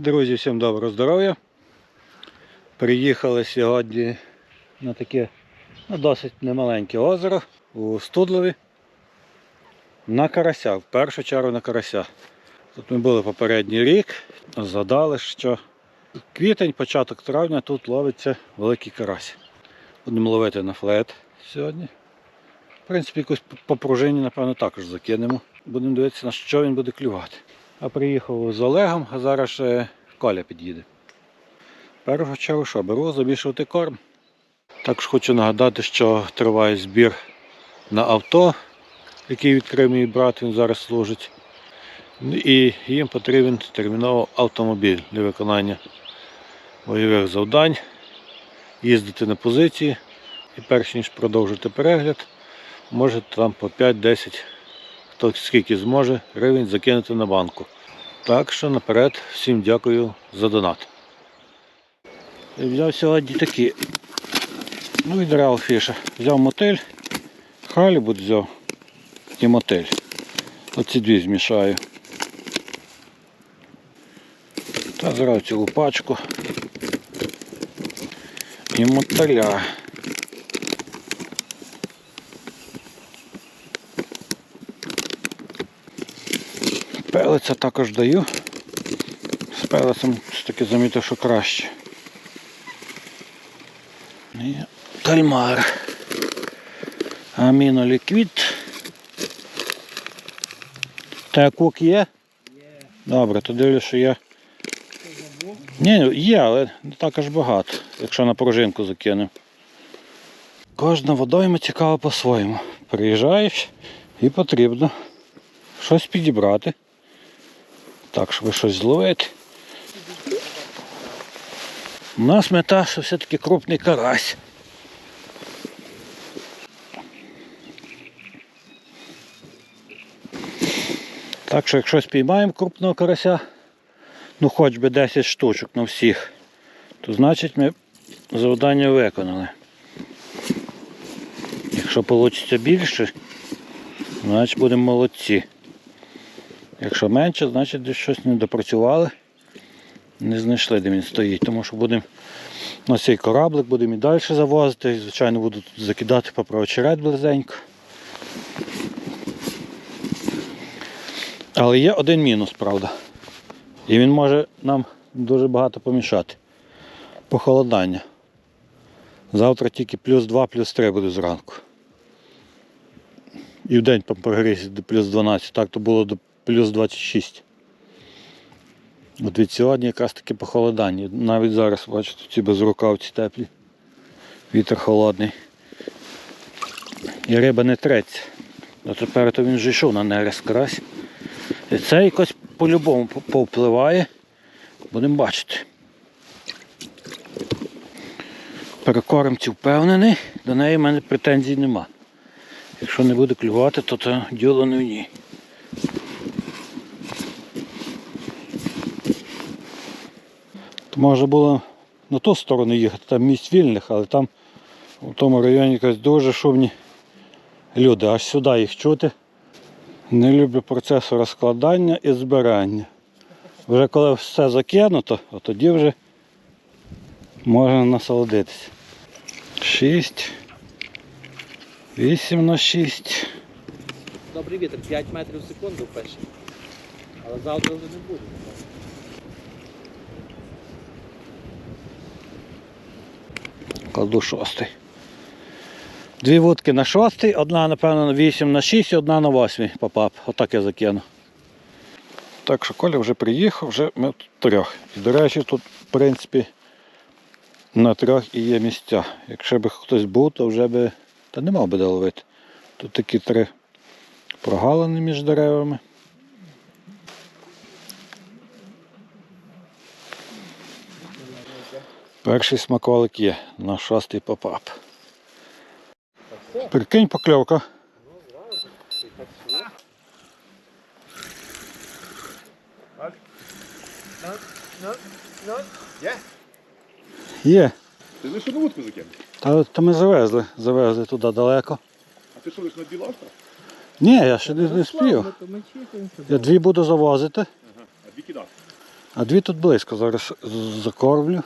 Друзі, всім доброго здоров'я. Приїхали сьогодні на таке ну, досить немаленьке озеро у Студлові. На карася, в першу чергу на карася. Тут ми були попередній рік, згадали, що квітень, початок травня тут ловиться великий карась. Будемо ловити на флет сьогодні. В принципі, якусь по пружині, напевно, також закинемо. Будемо дивитися, на що він буде клювати. Приїхав з Олегом, а зараз ще Коля під'їде. Першого чергу що, беру замішувати корм. Також хочу нагадати, що триває збір на авто, який відкрив мій брат, він зараз служить. Ну І їм потрібен терміново автомобіль для виконання бойових завдань, їздити на позиції і перш ніж продовжити перегляд, можете там по 5-10 хто скільки зможе гривень закинути на банку. Так що наперед всім дякую за донат. Взяв сьогодні такі. Ну від Real Fish. Взяв мотель, халібут взяв і мотель. Оці дві змішаю. Та зразу цілу пачку. І мотеля. Пелиця також даю. З пелицем таки замітив, що краще. І кальмар. Аміноліквід. Та кук є? Є. Добре, то дивлюсь, що є. Ні, є, але не так аж багато, якщо на пружинку закинемо. Кожна водойма цікава по-своєму. Приїжджаєш і потрібно щось підібрати. Так, щоб щось зловити. У нас мета, що все-таки крупний карась. Так що якщо спіймаємо крупного карася, ну хоч би 10 штучок на всіх, то значить ми завдання виконали. Якщо вийде більше, значить будемо молодці. Якщо менше, значить десь щось не допрацювали. Не знайшли, де він стоїть, тому що будемо на цей кораблик будемо і далі завозити. І, звичайно, буду тут закидати по очерет близенько. Але є один мінус, правда. І він може нам дуже багато помішати. Похолодання. Завтра тільки плюс 2, плюс 3 буде зранку. І в день прогріється до плюс 12, так то було до плюс 26. От від сьогодні якраз таки похолодання. Навіть зараз, бачите, ці безрукавці теплі. Вітер холодний. І риба не треться. А тепер то він вже йшов на нерест карась. І це якось по-любому повпливає. Будемо бачити. Перекормці впевнений, до неї в мене претензій нема. Якщо не буде клювати, то це діло не в ній. Може було на ту сторону їхати, там місць вільних, але там у тому районі якось дуже шумні люди, аж сюди їх чути. Не люблю процесу розкладання і збирання. Вже коли все закинуто, тоді вже можна насолодитися. 6. 8 на 6. Добрий вітер, 5 метрів в секунду пише. Але завтра вже не буде. Кладу шостий. Дві вудки на шостий, одна, напевно, на 8 на 6 і одна на 8 попап. Отак я закину. Так що Коля вже приїхав, вже ми трьох. І, до речі, тут, в принципі, на трьох і є місця. Якщо б хтось був, то вже би. Та не мав би де ловити. Тут такі три прогалини між деревами. Перший смаколик є на шостий попап. Прикинь покльовка. Є? Ти лише на вудку закинув. Та, та ми завезли, завезли туди далеко. А ти що лише на остров? Ні, я ще не, не спів. Я дві буду завозити. Ага. А дві кидати. А дві тут близько, зараз закормлю.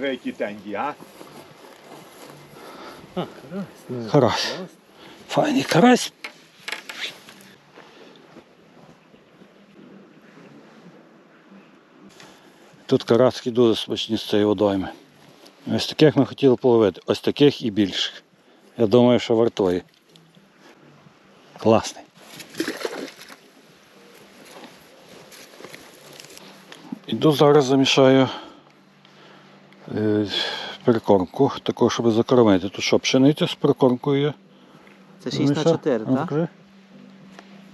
Диви, які тенькі, а? А, карась. Карась. Файний карась. Тут карацькі дуже смачні з цієї водойми. Ось таких ми хотіли половити, ось таких і більших. Я думаю, що вартує. Класний. Іду зараз замішаю прикормку, таку, щоб закормити. Тут що, пшениця з прикормкою є? Це Ну 6 на що? 4, Ну, так?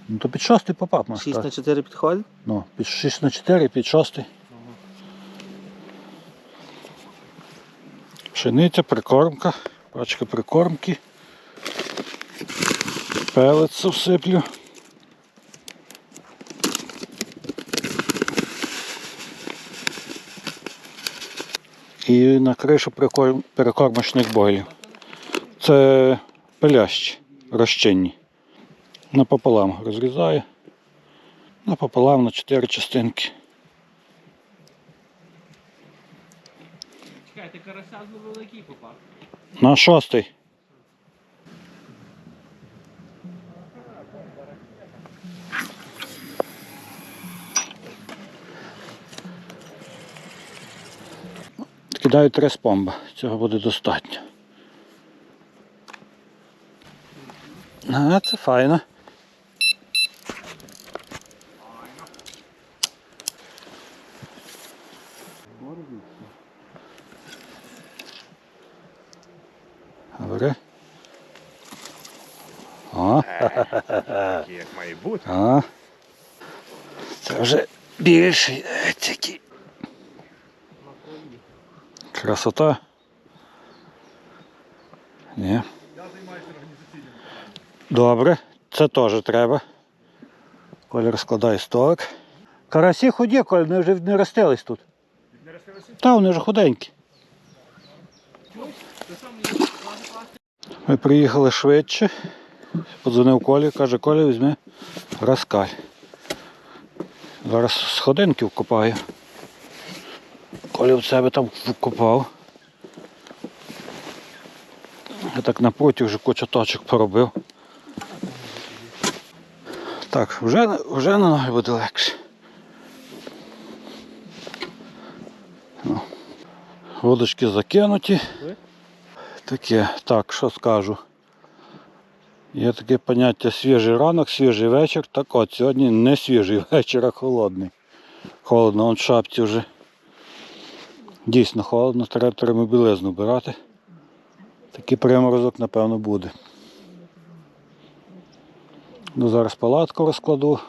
Ну то під шостий попав можеш 6 на 4 підходить? Ну, під 6 на 4, під шостий. Пшениця, прикормка, пачка прикормки. Пелець всиплю. І на кришу перекормочних бойлів. Це пилящі, розчинні. Напополам розрізаю. Напополам на 4 частинки. Чекайте, карася великий попав. На шостий. Кидаю три спомба. Цього буде достатньо. А, це файно. Добре. О, Такі, як має бути. о. Це вже більший. Красота. Ні. Добре, це теж треба. Коля розкладає столик. Карасі ході, Коля, вони вже не ростились тут. Та, вони вже худенькі. Ми приїхали швидше. Подзвонив Колі, каже, Коля, візьми раскаль. Зараз сходинки вкопаю. Коля в себе там вкопав. Я так на поті вже кучу точок поробив. Так, вже, вже на ноги буде легше. Ну. Водочки закинуті. Таке, так, що скажу. Є таке поняття свіжий ранок, свіжий вечір. Так от, сьогодні не свіжий вечір, а холодний. Холодно, он шапці вже. Дійсно холодно, треба термобілизну брати. Такий приморозок, напевно, буде. Ну, зараз палатку розкладу.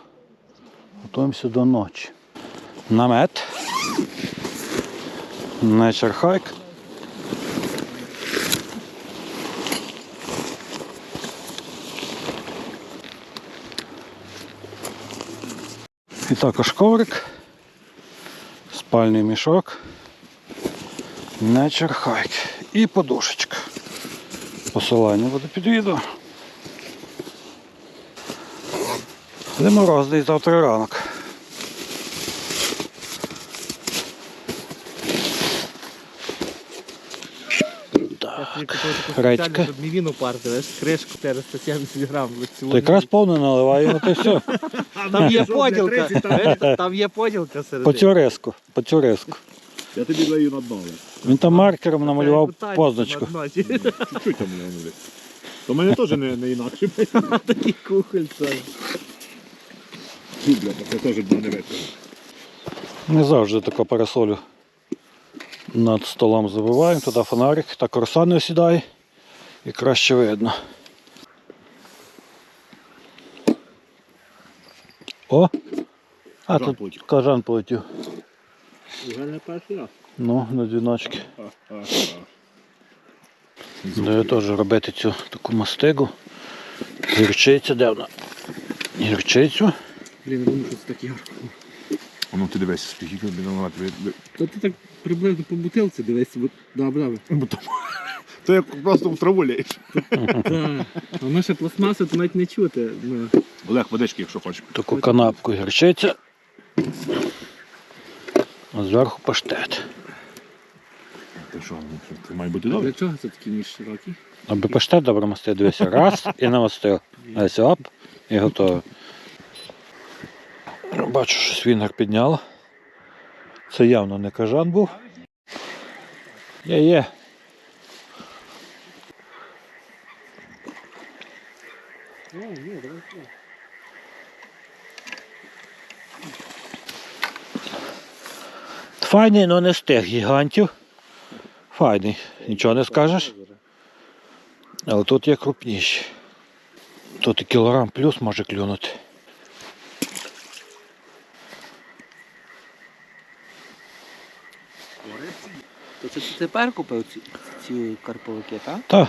Готуємося до ночі. Намет. Nature. І також коврик, спальний мішок, Nature Hike і подушечка. Посилання буде під відео. Але морозний завтра ранок. Таку Редька. спеціальну, щоб мівіну парти, знаєш, кришку 470 грам. То якраз повне наливаю, ну то все. Там є поділка, там є поділка серед. По цю риску, по цю риску. Я тобі даю на дно. Він там маркером намалював позначку. Чуть-чуть там не воно. То мене теж не, не інакше. Такий кухоль це. Бля, це теж дно не весело. Не завжди таку парасолю над столом забиваємо, туди фонарик, так роса не осідає і краще видно. О! А Кажан тут кажан полетів. Вже не перший раз. Ну, на дзвіночки. А, а, а. Даю теж робити цю таку мастигу. Гірчиця, де вона? Гірчицю. Блін, думаю, що це так ярко. Ну ти дивися, скільки тобі. Та ти так приблизно по бутилці дивись, бо- добре. То як просто в траву лєш. Воно ще пластмасу, то навіть не чути. Олег, водички, якщо хочеш. Таку канапку гірчиця. А зверху паштет. Ти що, ну, це має бути Для чого це такі ніж широкі? Аби паштет добре мастив, дивися. Раз і намастив. Ось оп, і готово. Бачу, що свінгер підняло. Це явно не кажан був. Є, є. О, ні, давай. Файний, але не з тих гігантів. Файний, нічого не скажеш. Але тут є крупніші. Тут і кілограм плюс може клюнути. То це ти тепер купив ці, ці карповики, так? Та,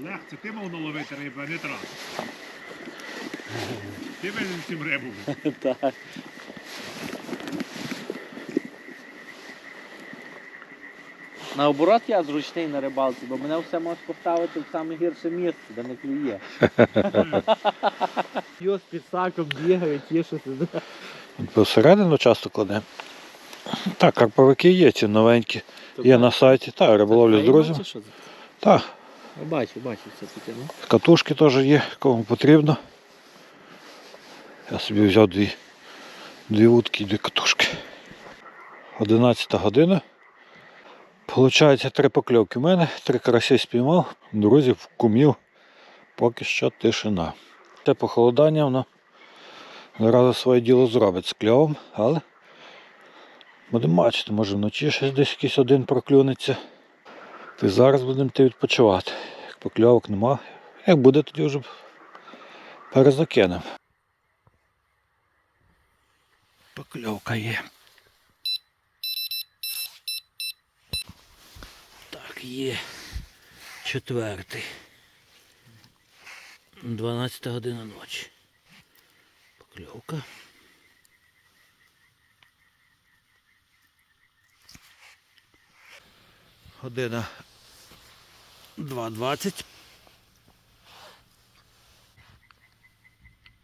Олег, це ти мав наловити рибу, а не трас. Ти винен цим рибу. Так. Наоборот, я зручний на рибалці, бо мене все може поставити в саме гірше місце, де не клює. Йо з підсаком бігає, тішиться. посередину часто кладемо. Так, карповики є, ці новенькі. Є на сайті. Та, риболовлю з друзями. Так, бачу, бачу все таке, ну. катушки теж є, кому потрібно. Я собі взяв дві, дві вудки і дві катушки. 11 година. Получається три покльовки в мене, три карасі спіймав, друзів, кумів. Поки що тишина. Те похолодання воно зараз своє діло зробить з кльовом, але будемо бачити, може вночі щось десь якийсь один проклюнеться. Ти зараз будемо йти відпочивати. Як покльовок нема, як буде, тоді вже перезакинемо. Покльовка є. Так, є. Четвертий. 12 година ночі. Покльовка. Година 2.20.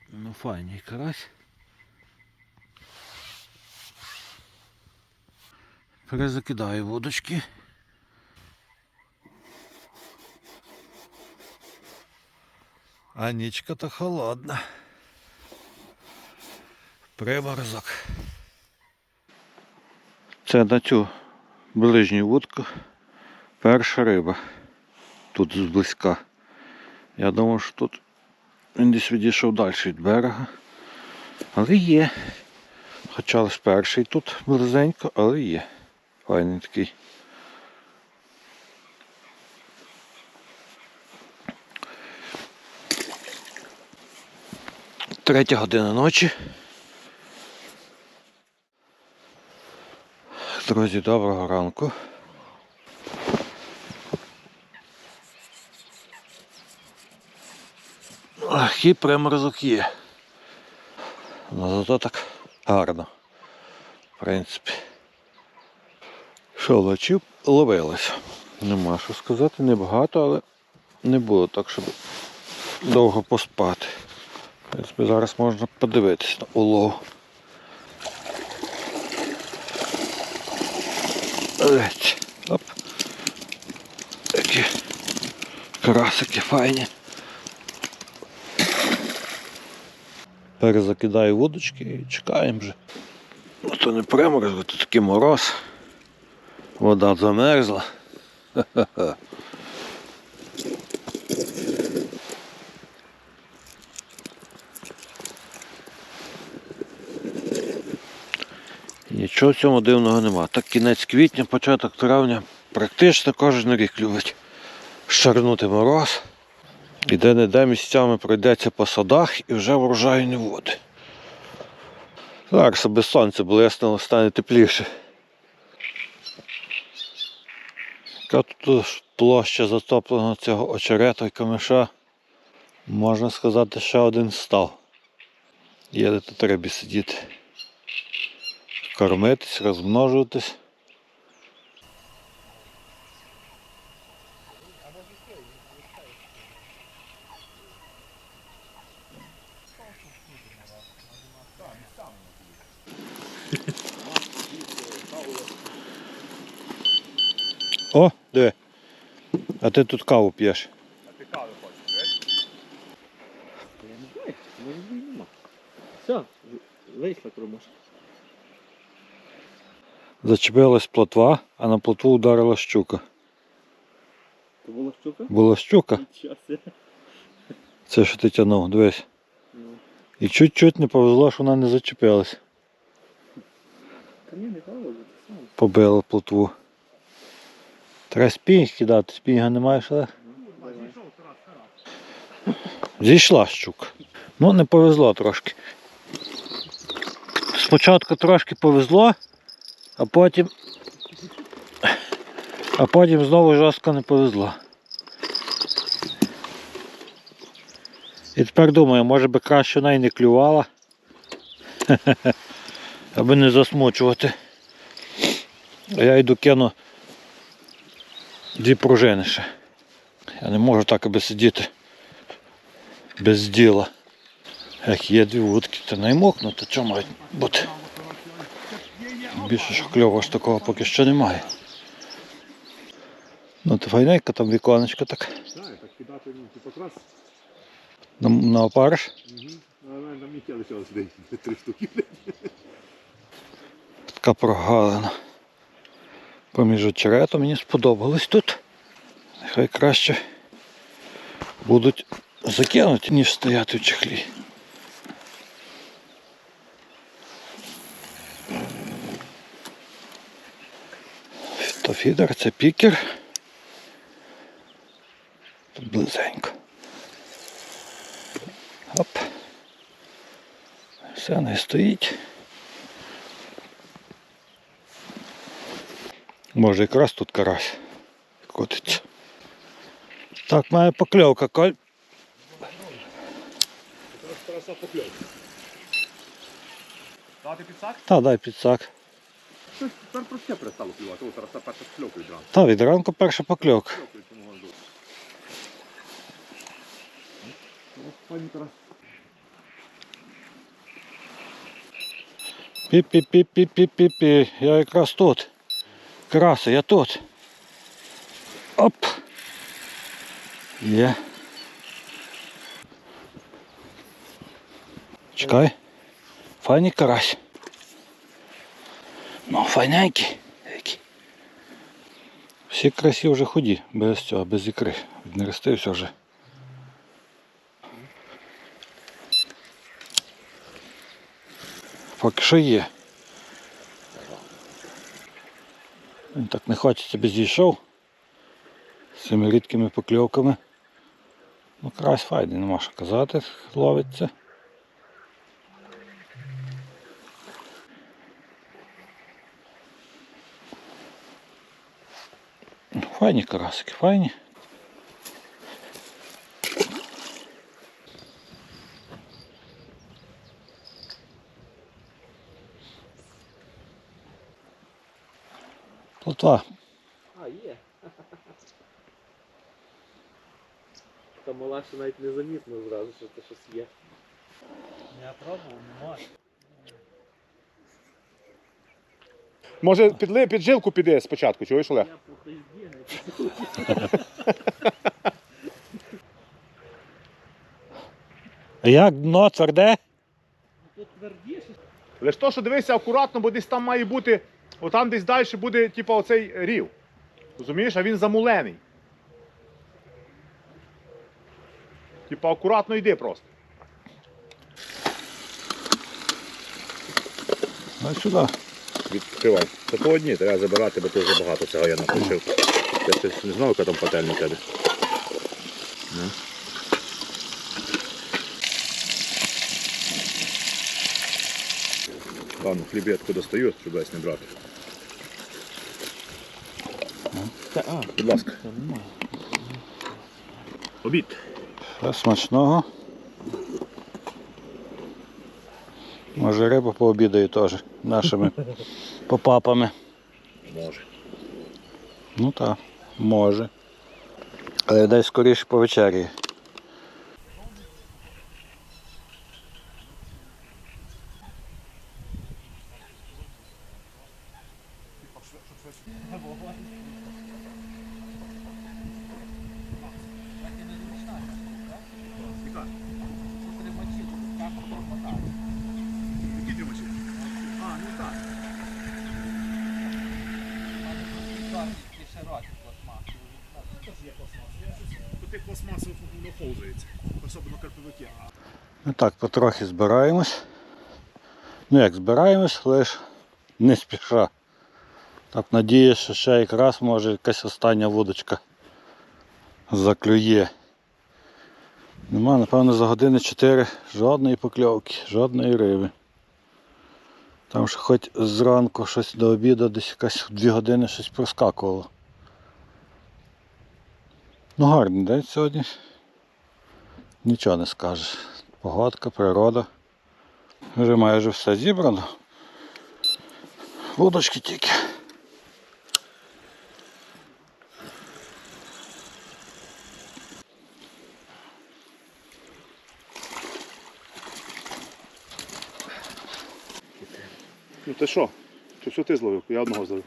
Ну, файний карась. Перезакидаю водочки. А нічка то холодна. Приморозок. Це на цю ближню вудку перша риба. Тут зблизька. Я думав, що тут він десь відійшов далі від берега. Але є. Хоча лише перший тут близенько, але є. Файний такий. Третя година ночі. Друзі, доброго ранку. Ах, і приморозок є. Ну зато так гарно. В принципі. Що, лочів ловилось. Нема що сказати, небагато, але не було так, щоб довго поспати. Принципі, зараз можна подивитися на улов. Оп. Такі красики файні. Перезакидаю вудочки і чекаємо вже. Ну то не приморозок, то такий мороз. Вода замерзла. Ха-ха-ха. Нічого в цьому дивного нема. Так кінець квітня, початок травня практично кожен рік любить шарнути мороз. І де-не-де місцями пройдеться по садах і вже врожаю не буде. Зараз без сонця блиснуло, стане тепліше. Яка тут площа затопленого цього очерета і камиша. Можна сказати, ще один став. Є де тут рибі сидіти кормитись, розмножуватись. О, диви. А ти тут каву п'єш. А ти каву хочеш, Я не знаю, може нема. Все, вийшла кромушка. Зачепилась плотва, а на плотву ударила щука. То була щука? Була щука. Це що ти тягнув, дивись. Ну, І чуть-чуть не повезло, що вона не зачепилась. Побила плотву. Треба спінг кидати, спінга немає ще. Зійшла щука. Ну, не повезло трошки. Спочатку трошки повезло, а потім. А потім знову жорстко не повезло. І тепер думаю, може би краще вона і не клювала. Аби не засмучувати. А я йду кину дві пружини ще. Я не можу так аби сидіти без діла. Як є дві вудки, то не мокну, то мають бути? Більше що кльово ж такого поки що немає. Ну то файненько там віконечко так. На, на опариш. Така прогалина. Поміж очеретом мені сподобалось тут. Нехай краще будуть закинуті, ніж стояти в чехлі. фідер, це пікер. Тут близенько. Оп. Все не стоїть. Може якраз тут карась котиться. Так, має покльовка, Коль. Тараса покльов. Дати підсак? Та дай підсак. Щось тепер про все перестало клювати. О, Тараса перша покльовка відразу. Та від ранку перша покльовка. Покльовка від самого ранку. Ну, Пані Тарас. Пі-пі-пі-пі-пі-пі-пі. Я якраз тут. Краса, я тут. Оп. Є. Чекай. Файний карась. Ну, файненький. Який. Всі красі вже ході, без цього, без ікри. Віднерестився вже. Поки що є. Він так не хочеться би зійшов з цими рідкими покльовками. Ну, крась файний, нема що казати, ловиться. Файні карасики, файні. Плотва. А, є. Та мала ще навіть не замітно зразу, що це щось є. Я пробував, не можу. Може під, під жилку піде спочатку, чуєш, Олег? А як дно тверде? Лиш то, що дивися акуратно, бо десь там має бути, отам десь далі буде, типу, оцей рів. Розумієш, а він замулений. Типа акуратно йди просто. Ось сюди. Відкривай. Та то одні, треба забирати, бо вже багато цього я напишив. Я щось не знав, яка там пательня тебе. Ну. Ладно, хлібетку достаю, щоб весь не брати. Та, а, Будь ласка. Обід. Смачного. Може риба пообідає теж нашими попапами. Може. Ну так, може. Але дай скоріше по вечері. Воно повзається, особливо карповики. Ну так, потрохи збираємось. Ну як збираємось, лише не спіша. Так надіюсь, що ще якраз може якась остання вудочка заклює. Нема, напевно, за години 4 жодної покльовки, жодної риби. Там що хоч зранку щось до обіду, десь якась 2 години щось проскакувало. Ну гарний день сьогодні. Нічого не скажеш. Погодка, природа. Вже майже все зібрано. Вудочки тільки. Ну ти що? Це все ти зловив, я одного зловив.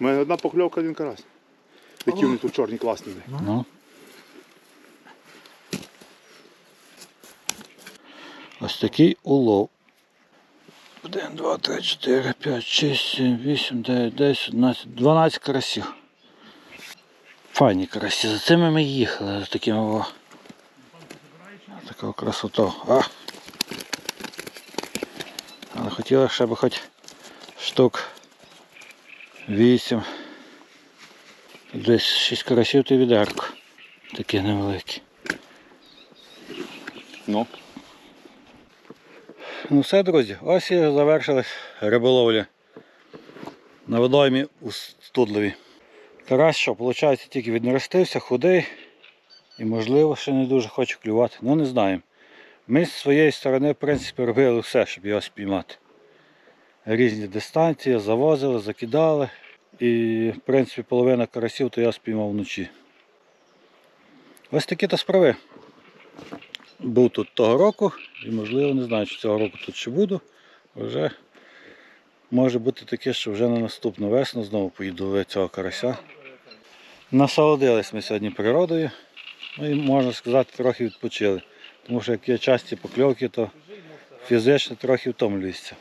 У мене одна покльовка, один карась. Які вони тут чорні класні. Ну. Ось такий улов. 1, 2, 3, 4, 5, 6, 7, 8, 9, 10, 11, 12 карасів. Файні карасі. За цими ми їхали, за такими о. Такого красоту. А. Але хотіли ще би хоч штук 8. Десь 6 карасів ти відерко. Такі невеликі. Ну. Ну все, друзі, ось і завершилась риболовля на водоймі у Студлові. Карась що, виходить, тільки віднеростився, худий і можливо ще не дуже хоче клювати. Ну не знаємо. Ми з своєї сторони, в принципі, робили все, щоб його спіймати. Різні дистанції, завозили, закидали. І, в принципі, половина карасів то я спіймав вночі. Ось такі то справи. Був тут того року і можливо не знаю, чи цього року тут ще буду. Вже може бути таке, що вже на наступну весну знову поїду ловити цього карася. Насолодились ми сьогодні природою. Ну і можна сказати, трохи відпочили. Тому що як є часті покльовки, то фізично трохи втомлюєшся.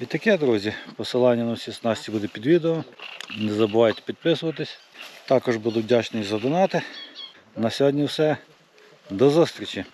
І таке, друзі, посилання на всі снасті буде під відео. Не забувайте підписуватись. Також буду вдячний за донати. На сьогодні все. До зустрічі!